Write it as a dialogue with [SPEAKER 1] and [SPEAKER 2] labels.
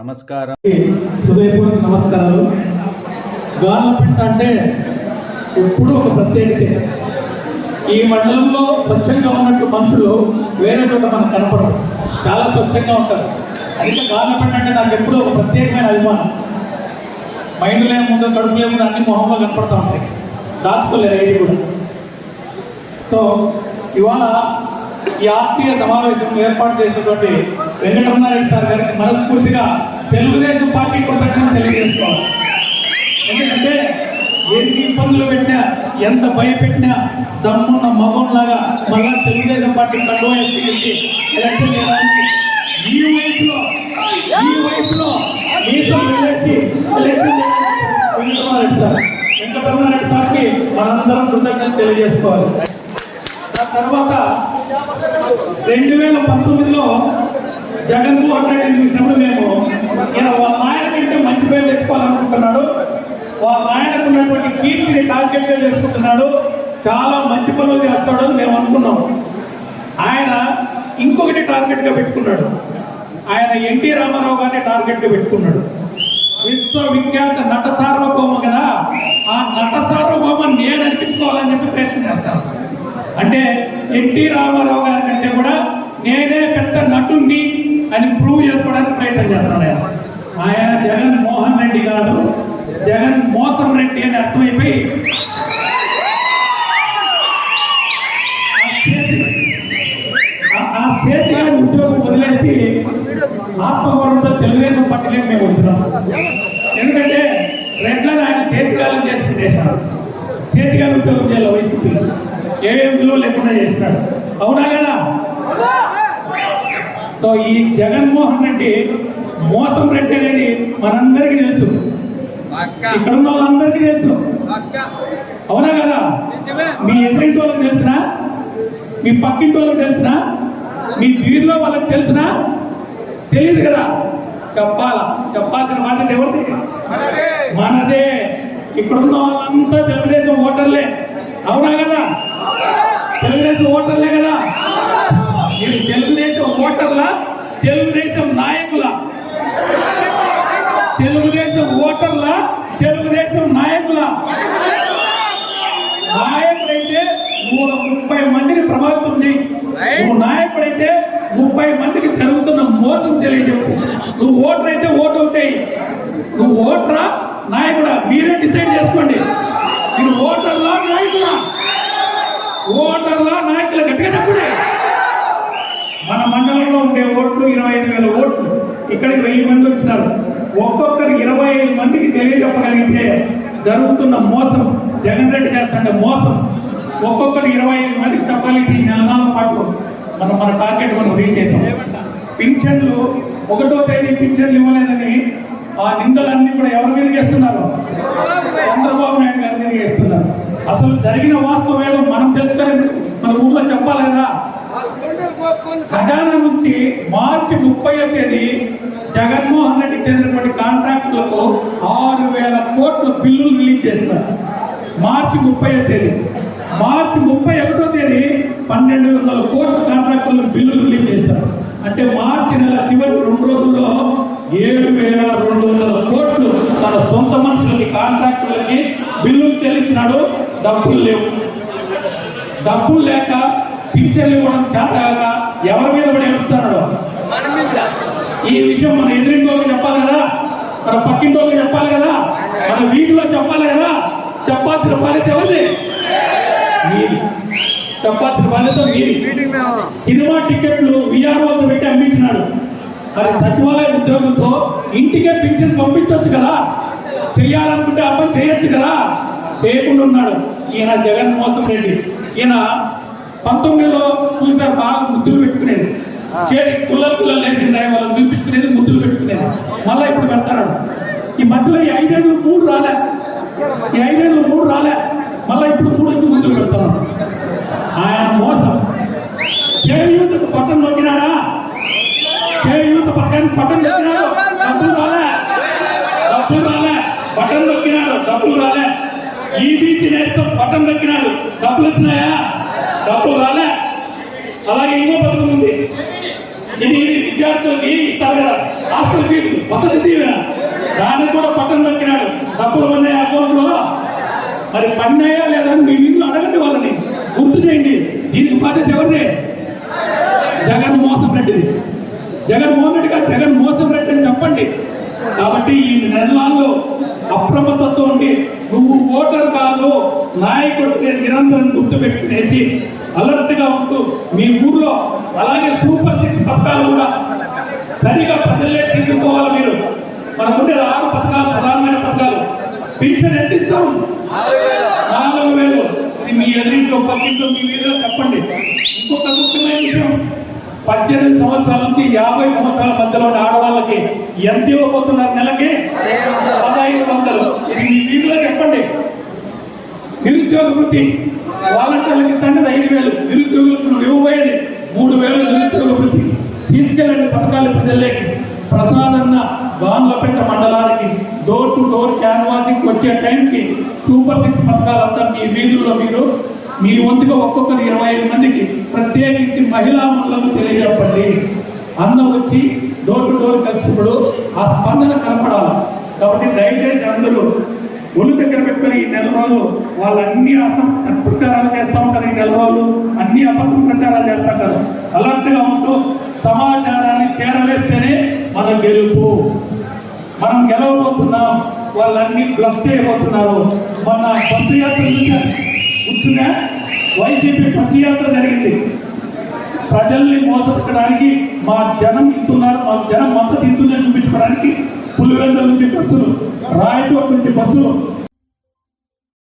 [SPEAKER 1] నమస్కారం.
[SPEAKER 2] హృదయపూర్వక నమస్కారాలు. గార్లపెంట అంటే ఎప్పుడూ ఒక ప్రత్యేకత. ఈ మండలంలో స్వచ్ఛంగా ఉన్నట్టు మనుషులు వేరే చోట మనకు కనపడరు. చాలా స్వచ్ఛంగా ఉంటారు. అందుకే గార్లపెంట అంటే నాకు ఎప్పుడూ ఒక ప్రత్యేకమైన అభిమానం. మైండ్లో ఏముందో కడుపులో ఏముందో అన్ని మొహంలో కనపడతా ఉంటాయి. దాచుకోలేరు ఏది కూడా. సో ఇవాళ ఈ ఆత్మీయ సమావేశం ఏర్పాటు చేసినటువంటి వెంకటరమణారెడ్డి సార్ గారికి మనస్ఫూర్తిగా తెలుగుదేశం పార్టీ కృతజ్ఞతలు తెలియజేసుకోవాలి. ఎందుకంటే ఎన్ని ఇబ్బందులు పెట్టినా ఎంత భయపెట్టినా దమ్మున్న మగంలాగా మళ్ళా తెలుగుదేశం పార్టీ కండువా ఎత్తికి ఎలక్షన్ చేయడానికి ఈ వయసులో ఈ వయసులో మీతో వెళ్ళేసి ఎలక్షన్ చేయడానికి సార్ వెంకటరమణారెడ్డి సార్కి మనందరం కృతజ్ఞతలు తెలియజేసుకోవాలి. ఆ తర్వాత రెండు వేల పంతొమ్మిదిలో జగన్మోహన్ రెడ్డిని చూసినప్పుడు మేము ఈయన వాళ్ళ నాయన కంటే మంచి పేరు తెచ్చుకోవాలనుకుంటున్నాడు. వాళ్ళ నాయనకు ఉన్నటువంటి కీర్తిని టార్గెట్గా చేసుకుంటున్నాడు. చాలా మంచి పనులు చేస్తాడు మేము అనుకున్నాం. ఆయన ఇంకొకటి టార్గెట్గా పెట్టుకున్నాడు. ఆయన ఎన్టీ రామారావు గారిని టార్గెట్గా పెట్టుకున్నాడు. విశ్వవిఖ్యాత నట సార్వభౌమ కదా. ఆ నట సార్వభౌమ నేను అనిపించుకోవాలని చెప్పి ప్రయత్నం చేస్తాను అంటే ఎన్టీ రామారావు గారి కంటే కూడా నేనే పెద్ద నటుణ్ణి అని ప్రూవ్ చేసుకోవడానికి ప్రయత్నం చేస్తాను ఆయన. ఆయన జగన్ మోహన్ రెడ్డి కాదు జగన్ మోసం రెడ్డి అని అర్థమైపోయి ఆ చేతి- ఆ- ఉద్యోగం వదిలేసి ఆత్మగౌరవంతో తెలుగుదేశం పార్టీలోకి మేము వచ్చినాం. ఎందుకంటే రెడ్లను ఆయన చేతికాలం చేసి పెట్టేశాడు చేతికాలం ఉద్యోగం చేయాలి వైసీపీ ఏమేమి లేకుండా చేసినాడు అవునా కదా? సో ఈ జగన్మోహన్ రెడ్డి మోసం రెడ్డి అనేది మనందరికీ తెలుసు. ఇక్కడ ఉన్న వాళ్ళందరికీ తెలుసు. అవునా కదా? మీ ఎదురింటి వాళ్ళకి తెలిసినా? మీ పక్కింటి వాళ్ళకి తెలిసినా? మీ వీరిలో వాళ్ళకి తెలిసినా? తెలియదు కదా. చెప్పాలా? చెప్పాల్సిన బాధ్యత ఎవరిది? మనదే. ఇక్కడ ఉన్న వాళ్ళంతా తెలుగుదేశం ఓటర్లే. అవునా కదా? తెలుగుదేశం ఓటర్లే కదా. తెలుగుదేశం నాయకుల? తెలుగుదేశం ఓటర్ల? తెలుగుదేశం నాయకుల? నాయకుడైతే నూట ముప్పై మందిని ప్రభావితం చేయి. నువ్వు నాయకుడైతే ముప్పై మందికి జరుగుతున్న మోసం తెలియజెప్పు. నువ్వు ఓటర్ అయితే ఓటు అవుతాయి. నువ్వు ఓటరా? నాయకుడా? మీరే డిసైడ్ చేసుకోండి. మీరు ఓటర్లా నాయకులా? ఓటర్లా నాయకుల గట్టిగా చెప్పండి మన మండలంలో ఉండే ఓట్లు ఇరవై ఐదు వేల ఓట్లు ఇక్కడికి వెయ్యి మంది వచ్చినారు. ఒక్కొక్కరు ఇరవై ఐదు మందికి తెలియజెప్పగలిగితే జరుగుతున్న మోసం జగన్ రెడ్డి చేస్తుండే మోసం ఒక్కొక్కరు ఇరవై ఐదు మందికి చెప్పగలిగితే ఈ నెల నాలుగు పాటు మనం మన టార్గెట్ మనం రీచ్ అవుతాం. పింఛన్లు ఒకటో తేదీ పింఛన్లు ఇవ్వలేదని ఆ నిందలన్నీ కూడా ఎవరి మీద చేస్తున్నారు? చంద్రబాబు నాయుడు గారి మీద చేస్తున్నారు. అసలు జరిగిన వాస్తవం ఏదో మనం తెలుసుకోలేదు మన ఊళ్ళో చెప్పాలి కదా? ఖజానా నుంచి మార్చి ముప్పై తేదీ జగన్మోహన్ రెడ్డి చెందినటువంటి కాంట్రాక్టులకు ఆరు వేల కోట్ల బిల్లులు రిలీజ్ చేస్తున్నారు. మార్చి ముప్పై తేదీ. మార్చి ముప్పై ఒకటో తేదీ పన్నెండు వందల కోట్ల కాంట్రాక్టులకు బిల్లులు రిలీజ్ చేశారు అంటే మార్చి నెల చివరి రెండు రోజుల్లో ఏడు వేల రెండు వందల కోట్లు తన సొంత మనుషులకి కాంట్రాక్టులకి బిల్లులు చెల్లించినాడు. డబ్బులు లేవు. డబ్బులు లేక పింఛన్లు ఇవ్వడం చేతగాక ఎవరి మీద కూడా ఏడుస్తున్నాడు? ఈ విషయం మన ఎదురింటి వాళ్ళకి చెప్పాలి కదా? మన పక్కింటి చెప్పాలి కదా? మన వీధిలో చెప్పాలి కదా? చెప్పాల్సిన బాధ్యత ఎవరిది? మీది. చెప్పాల్సిన బాధ్యత మీది. సినిమా టికెట్లు విఆర్ఓతో పెట్టి అమ్మించినాడు. మరి సచివాలయ ఉద్యోగంతో ఇంటికే పింఛన్ పంపించవచ్చు కదా? చెయ్యాలనుకుంటే ఆ పని చేయొచ్చు కదా? చేయకుండా ఉన్నాడు. ఈయన జగన్ మోసం రెడ్డి. ఈయన పంతొమ్మిదిలో చూసిన బాగా ముద్దులు పెట్టుకునేది. చేరి పిల్లలు పిల్లలు లేచిన వాళ్ళని పిలిపించుకునేది ముద్దులు పెట్టుకునేది. మళ్ళీ ఇప్పుడు పెడతాడు ఈ మధ్యలో ఈ ఐదేళ్ళు మూడు రాలే. ఈ ఐదేళ్ళు మూడు రాలే. మళ్ళీ ఇప్పుడు మూడు వచ్చి ముద్దులు పెడతాను ఆయన మోసం. చేయూతకు పట్టం నొక్కినాడా? చేయూత పక్కన పట్టం నొక్కినాడు. డబ్బులు రాలే. డబ్బులు రాలే. బటన్ నొక్కినాడు. డబ్బులు రాలే. ఈబీసీ నేస్తం బటన్ నొక్కినాడు. డబ్బులు వచ్చినాయా? డబ్బులు రాలే. అలాగే ఇంకో పథకం ఉంది. ఇది విద్యార్థులకి ఇస్తారు కదా? హాస్టల్ ఫీజు వసతి దీవెన దానికి కూడా పట్టం దక్కినాడు. డబ్బులు ఉన్నాయి అకౌంట్లో. మరి పన్నాయా లేదా మీ మీరు అడగండి వాళ్ళని. గుర్తు చేయండి. దీనికి బాధ్యత ఎవరిదే? జగన్మోహన్ రెడ్డిది. జగన్మోహన్ రెడ్డి కాదు జగన్మోహన్ రెడ్డి అని చెప్పండి. కాబట్టి ఈ నెలల్లో అప్రమత్తతో ఉండి నువ్వు నాయకుడు నేను నిరంతరం గుర్తు పెట్టుకునేసి అలర్ట్గా ఉంటూ మీ ఊర్లో అలాగే సూపర్ సిక్స్ పథకాలు కూడా సరిగా ప్రజలే తీసుకోవాలి మీరు. మనకుండే ఆరు పథకాలు ప్రధానమైన పథకాలు. పెన్షన్ ఎంత ఇస్తాం? నాలుగు వేలు. ఇది మీ ఎదురింట్లో పక్కింట్లో మీ వీధిలో చెప్పండి. ఇంకొక ముఖ్యమైన విషయం పద్దెనిమిది సంవత్సరాల నుంచి యాభై సంవత్సరాల మధ్యలో ఆడవాళ్ళకి ఎంత ఇవ్వబోతున్నారు నెలకి? పదహైదు వందలు. ఇది మీ వీధిలో చెప్పండి. నిరుద్యోగ వృత్తి. వాలంటీర్లకు ఇస్తాండి ఐదు వేలు. నిరుద్యోగులకు ఇవ్వబోయేది మూడు వేలు నిరుద్యోగ వృత్తి. తీసుకెళ్ళండి పథకాలు ప్రజల్లోకి. ప్రసాదన్న గాన్లపేట మండలానికి డోర్ టు డోర్ క్యాన్వాసింగ్ వచ్చే టైంకి సూపర్ సిక్స్ పథకాలంతా మీ వీధుల్లో మీరు మీ వంతుగా ఒక్కొక్కరు ఇరవై ఐదు మందికి ప్రత్యేకించి మహిళా మండలం తెలియజెప్పండి. అన్న వచ్చి డోర్ టు డోర్ కలిసినప్పుడు ఆ స్పందన కనపడాలి. కాబట్టి దయచేసి అందరూ ఒళ్ళు దగ్గర పెట్టుకుని ఈ నెల రోజులు వాళ్ళు అన్ని అసం ప్రచారాలు చేస్తూ ఉంటారు ఈ నెల రోజులు. అన్ని అబద్ధం ప్రచారాలు చేస్తుంటారు అలర్ట్గా ఉంటూ సమాచారాన్ని చేరవేస్తేనే మనం గెలుపు. మనం గెలవబోతున్నాం. వాళ్ళన్ని బ్లఫ్ చేయబోతున్నారు. మన బస్సు యాత్ర గుర్తుందా? వైసీపీ బస్సు యాత్ర జరిగింది. ప్రజల్ని మోసపెట్టడానికి మా జనం ఇస్తున్నారు. మా జనం మద్దతు ఇస్తుందని చూపించుకోవడానికి పులివెందుల నుంచి బస్సులు రాయచోట నుంచి బస్సులు